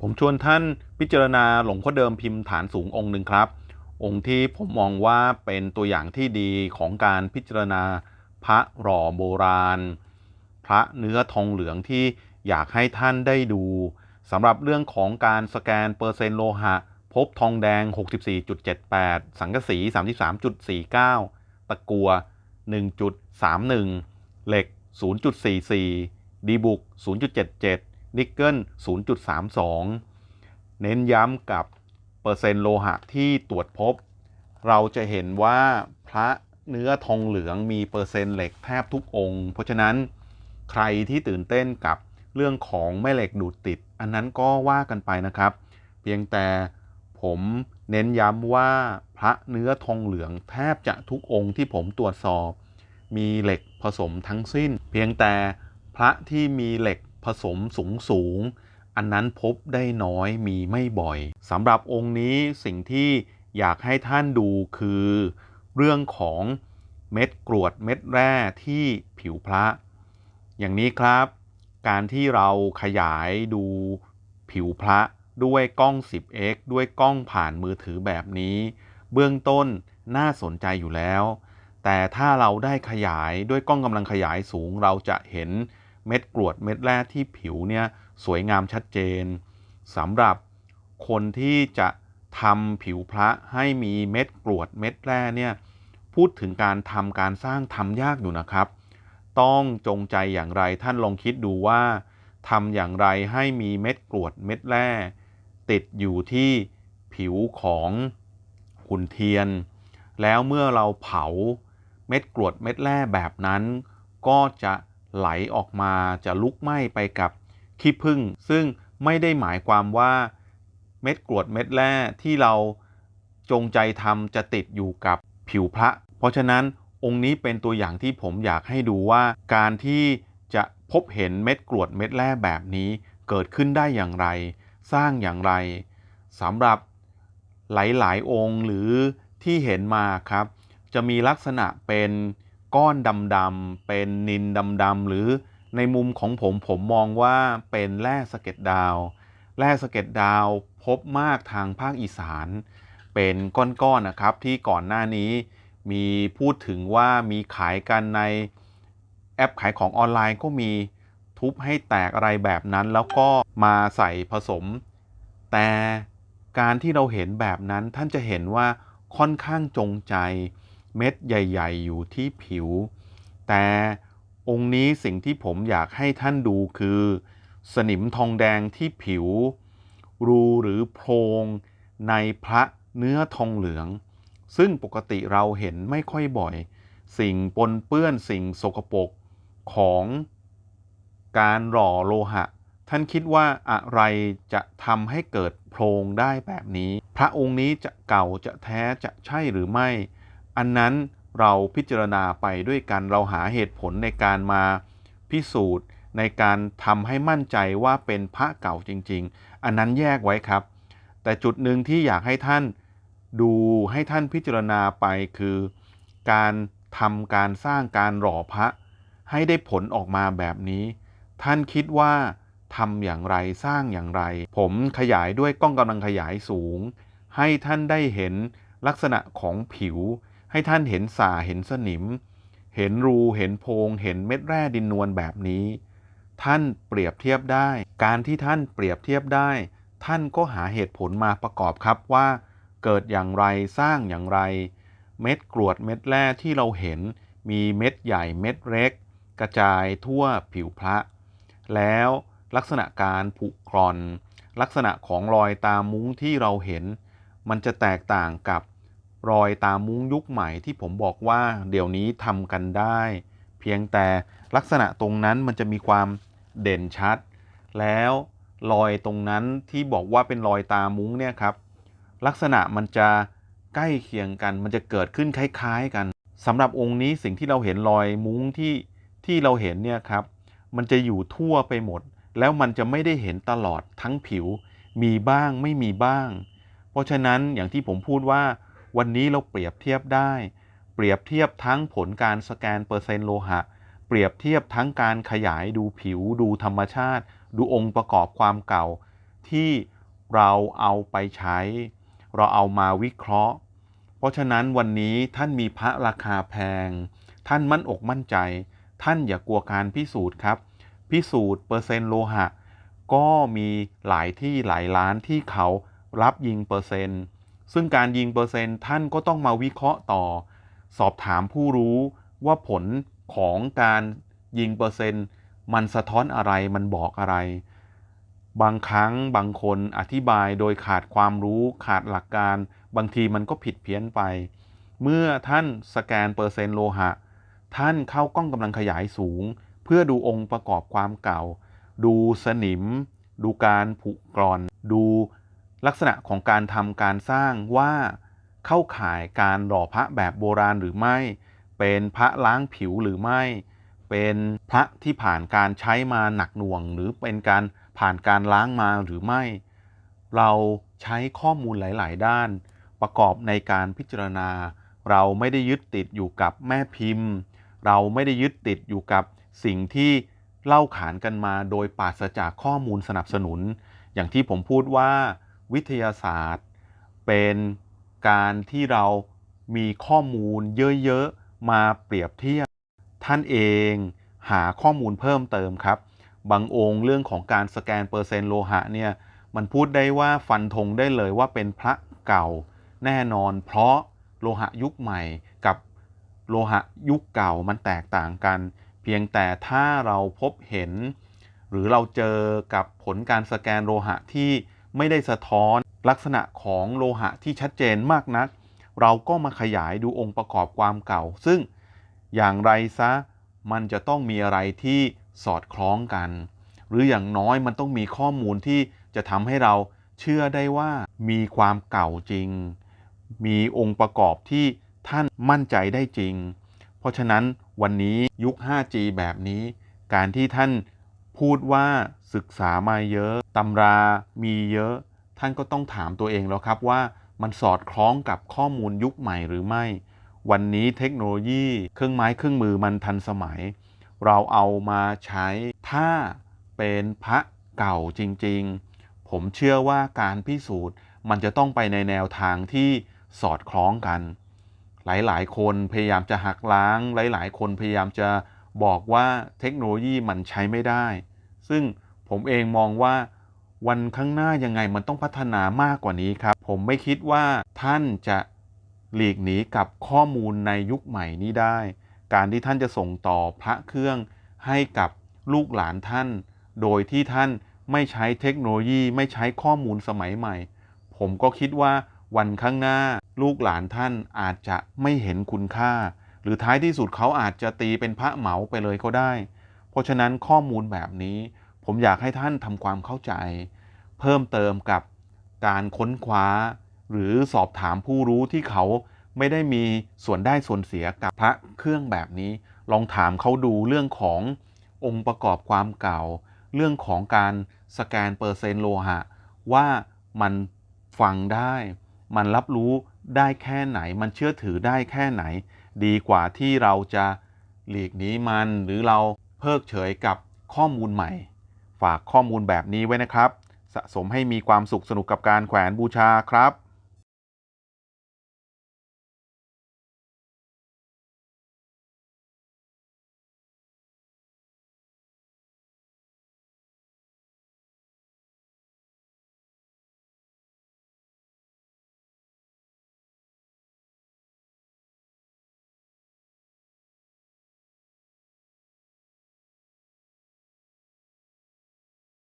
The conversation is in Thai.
ผมชวนท่านพิจารณาหลวงพ่อเดิมพิมพ์ฐานสูงองค์หนึ่งครับ องค์ที่ผมมองว่าเป็นตัวอย่างที่ดีของการพิจารณาพระหล่อโบราณ พระเนื้อทองเหลืองที่อยากให้ท่านได้ดูสำหรับเรื่องของการสแกนเปอร์เซ็นต์โลหะ พบทองแดง 64.78 สังกะสี 33.49 ตะกัว 1.31 เหล็ก 0.44 ดีบุก 0.77 นิกเกิล 0.32 เน้นย้ำกับเปอร์เซ็นต์โลหะที่ตรวจพบ เราจะเห็นว่าพระเนื้อทองเหลืองมีเปอร์เซ็นต์เหล็กแทบทุกองค์ เพราะฉะนั้นใครที่ตื่นเต้นกับเรื่องของแม่เหล็กดูดติด อันนั้นก็ว่ากันไปนะครับ เพียงแต่ผมเน้นย้ำว่าพระเนื้อทองเหลืองแทบจะทุกองค์ที่ผมตรวจสอบ มีเหล็กผสมทั้งสิ้น เพียงแต่พระที่มีเหล็ก ผสมสูงสูง อันนั้นพบได้น้อยมีไม่บ่อยสำหรับองค์นี้สิ่งที่อยากให้ท่านดูคือ เรื่องของเม็ดกรวดเม็ดแร่ที่ผิวพระ อย่างนี้ครับ การที่เราขยายดูผิวพระด้วยกล้อง 10x ด้วยกล้องผ่านมือถือแบบนี้ เบื้องต้นน่าสนใจอยู่แล้ว แต่ถ้าเราได้ขยายด้วยกล้องกำลังขยายสูงเราจะเห็น เม็ดกรวดเม็ดแร่ที่ผิวเนี่ยสวยงามชัดเจนสำหรับคนที่จะทำผิวพระให้มีเม็ดกรวดเม็ดแร่เนี่ยพูดถึงการทำการสร้างทำยากอยู่นะครับ ต้องจงใจอย่างไรท่านลองคิดดูว่าทำอย่างไรให้มีเม็ดกรวดเม็ดแร่ ติดอยู่ที่ผิวของหุ่นเทียน แล้วเมื่อเราเผาเม็ดกรวดเม็ดแร่แบบนั้น ก็จะ ไหลออกมาจะลุกไหม้ไปกับขี้ผึ้งซึ่งไม่ได้หมายความว่าเม็ดกรวดเม็ดแร่ที่เราจงใจทำจะติดอยู่กับผิวพระ เพราะฉะนั้นองค์นี้เป็นตัวอย่างที่ผมอยากให้ดูว่า การที่จะพบเห็นเม็ดกรวดเม็ดแร่แบบนี้เกิดขึ้นได้อย่างไร สร้างอย่างไรสำหรับหลาย ๆ องค์หรือที่เห็นมาครับ จะมีลักษณะเป็น ก้อนดำๆเป็นนินดำๆหรือในมุมของผมผมมองว่าเป็นแร่สะเก็ดดาว แร่สะเก็ดดาวพบมากทางภาคอีสาน เป็นก้อนๆนนะครับที่ก่อนหน้านี้มีพูดถึงว่ามีขายกันในแอปขายของออนไลน์ก็มีทุบให้แตกอะไรแบบนั้น แล้วก็มาใส่ผสม แต่การที่เราเห็นแบบนั้นท่านจะเห็นว่าค่อนข้างจงใจ เม็ดใหญ่ๆ อยู่ที่ผิว แต่องค์นี้สิ่งที่ผมอยากให้ท่านดูคือ สนิมทองแดงที่ผิว รูหรือโพรงในพระเนื้อทองเหลือง ซึ่งปกติเราเห็นไม่ค่อยบ่อย สิ่งปนเปื้อนสิ่งสกปรกของการหล่อโลหะ ท่านคิดว่าอะไรจะทำให้เกิดโพรงได้แบบนี้ พระองค์นี้จะเก่าจะแท้จะใช่หรือไม่ อันนั้นเราพิจารณาไปด้วยกันเราหาเหตุผลในการมาพิสูจน์ ในการทำให้มั่นใจว่าเป็นพระเก่าจริง ๆ อันนั้นแยกไว้ครับ แต่จุดหนึ่งที่อยากให้ท่านดูให้ท่านพิจารณาไปคือ การทำการสร้างการหล่อพระ ให้ได้ผลออกมาแบบนี้ ท่านคิดว่าทำอย่างไรสร้างอย่างไร ผมขยายด้วยกล้องกำลังขยายสูง ให้ท่านได้เห็นลักษณะของผิว ให้ท่านเห็นสาเห็นสนิม เห็นรูเห็นโพง เห็นเม็ดแร่ดินนวลแบบนี้ ท่านเปรียบเทียบได้ การที่ท่านเปรียบเทียบได้ ท่านก็หาเหตุผลมาประกอบครับว่า เกิดอย่างไรสร้างอย่างไร เม็ดกรวดเม็ดแร่ที่เราเห็น มีเม็ดใหญ่เม็ดเล็ก กระจายทั่วผิวพระ แล้วลักษณะการผุกร่อน ลักษณะของรอยตามุ้งที่เราเห็น มันจะแตกต่างกับ รอยตามมุ้งยุคใหม่ที่ผมบอกว่าเดี๋ยวนี้ทำกันได้ เพียงแต่ลักษณะตรงนั้นมันจะมีความเด่นชัด แล้วรอยตรงนั้นที่บอกว่าเป็นรอยตามุ้งเนี่ยครับ ลักษณะมันจะใกล้เคียงกัน มันจะเกิดขึ้นคล้ายๆกันสำหรับองค์นี้สิ่งที่เราเห็นรอยมุ้งที่ที่เราเห็นเนี่ยครับ มันจะอยู่ทั่วไปหมด แล้วมันจะไม่ได้เห็นตลอดทั้งผิว มีบ้างไม่มีบ้าง เพราะฉะนั้นอย่างที่ผมพูดว่า วันนี้เราเปรียบเทียบได้ เปรียบเทียบทั้งผลการสแกนเปอร์เซ็นต์โลหะ เปรียบเทียบทั้งการขยายดูผิว ดูธรรมชาติ ดูองค์ประกอบความเก่า ที่เราเอาไปใช้ เราเอามาวิเคราะห์ เพราะฉะนั้นวันนี้ท่านมีพระราคาแพง ท่านมั่นอกมั่นใจ ท่านอย่ากลัวการพิสูจน์ครับ พิสูจน์เปอร์เซ็นต์โลหะ ก็มีหลายที่หลายล้านที่เขารับยิงเปอร์เซ็นต์ ซึ่งการยิงเปอร์เซ็นต์ท่านก็ต้องมาวิเคราะห์ต่อ สอบถามผู้รู้ว่าผลของการยิงเปอร์เซ็นต์ มันสะท้อนอะไรมันบอกอะไร บางครั้งบางคนอธิบายโดยขาดความรู้ขาดหลักการ บางทีมันก็ผิดเพี้ยนไป เมื่อท่านสแกนเปอร์เซ็นต์โลหะ ท่านเข้ากล้องกำลังขยายสูง เพื่อดูองค์ประกอบความเก่า ดูสนิม ดูการผุกร่อน ดู ลักษณะของการทำการสร้างว่าเข้าข่ายการหล่อพระแบบโบราณหรือไม่ เป็นพระล้างผิวหรือไม่ เป็นพระที่ผ่านการใช้มาหนักหน่วง หรือเป็นการผ่านการล้างมาหรือไม่ เราใช้ข้อมูลหลาย ๆ ด้าน ประกอบในการพิจารณา เราไม่ได้ยึดติดอยู่กับแม่พิมพ์ เราไม่ได้ยึดติดอยู่กับสิ่งที่เล่าขานกันมาโดยปราศจากข้อมูลสนับสนุน อย่างที่ผมพูดว่า วิทยาศาสตร์ เป็นการที่เรามีข้อมูลเยอะๆ มาเปรียบเทียบ ท่านเองหาข้อมูลเพิ่มเติมครับ บางองค์เรื่องของการสแกนเปอร์เซ็นต์โลหะเนี่ยมันพูดได้ว่าฟันธงได้เลยว่าเป็นพระเก่าแน่นอน เพราะโลหะยุคใหม่กับโลหะยุคเก่ามันแตกต่างกัน เพียงแต่ถ้าเราพบเห็น หรือเราเจอกับผลการสแกนโลหะที่ ไม่ได้สะท้อนลักษณะของโลหะที่ชัดเจนมากนัก เราก็มาขยายดูองค์ประกอบความเก่า ซึ่งอย่างไรซะมันจะต้องมีอะไรที่สอดคล้องกัน หรืออย่างน้อยมันต้องมีข้อมูลที่จะทำให้เราเชื่อได้ว่ามีความเก่าจริง มีองค์ประกอบที่ท่านมั่นใจได้จริง เพราะฉะนั้นวันนี้ยุค 5G แบบนี้ การที่ท่านพูดว่าศึกษามาเยอะ ตำรามีเยอะ ท่านก็ต้องถามตัวเองแล้วครับว่ามันสอดคล้องกับข้อมูลยุคใหม่หรือไม่ วันนี้เทคโนโลยีเครื่องไม้เครื่องมือมันทันสมัย เราเอามาใช้ถ้าเป็นพระเก่าจริงๆ ผมเชื่อว่าการพิสูจน์มันจะต้องไปในแนวทางที่สอดคล้องกัน หลายๆ คนพยายามจะหักล้าง หลายๆ คนพยายามจะบอกว่าเทคโนโลยีมันใช้ไม่ได้ ซึ่งผมเองมองว่า วันข้างหน้ายังไงมันต้องพัฒนามากกว่านี้ครับ ผมไม่คิดว่าท่านจะหลีกหนีกับข้อมูลในยุคใหม่นี้ได้ การที่ท่านจะส่งต่อพระเครื่องให้กับลูกหลานท่าน โดยที่ท่านไม่ใช้เทคโนโลยีไม่ใช้ข้อมูลสมัยใหม่ ผมก็คิดว่าวันข้างหน้าลูกหลานท่านอาจจะไม่เห็นคุณค่า หรือท้ายที่สุดเขาอาจจะตีเป็นพระเหมาไปเลยก็ได้ เพราะฉะนั้นข้อมูลแบบนี้ ผมอยากให้ท่านทำความเข้าใจ เพิ่มเติมกับการค้นคว้า หรือสอบถามผู้รู้ที่เขาไม่ได้มีส่วนได้ส่วนเสียกับพระเครื่องแบบนี้ ลองถามเขาดูเรื่องขององค์ประกอบความเก่า เรื่องของการสแกนเปอร์เซนต์โลหะ ว่ามันฟังได้ มันรับรู้ได้แค่ไหน มันเชื่อถือได้แค่ไหน ดีกว่าที่เราจะหลีกหนีมันหรือเราเพิกเฉยกับข้อมูลใหม่ ฝากข้อมูลแบบนี้ไว้นะครับ สะสมให้มีความสุขสนุกกับการแขวนบูชาครับ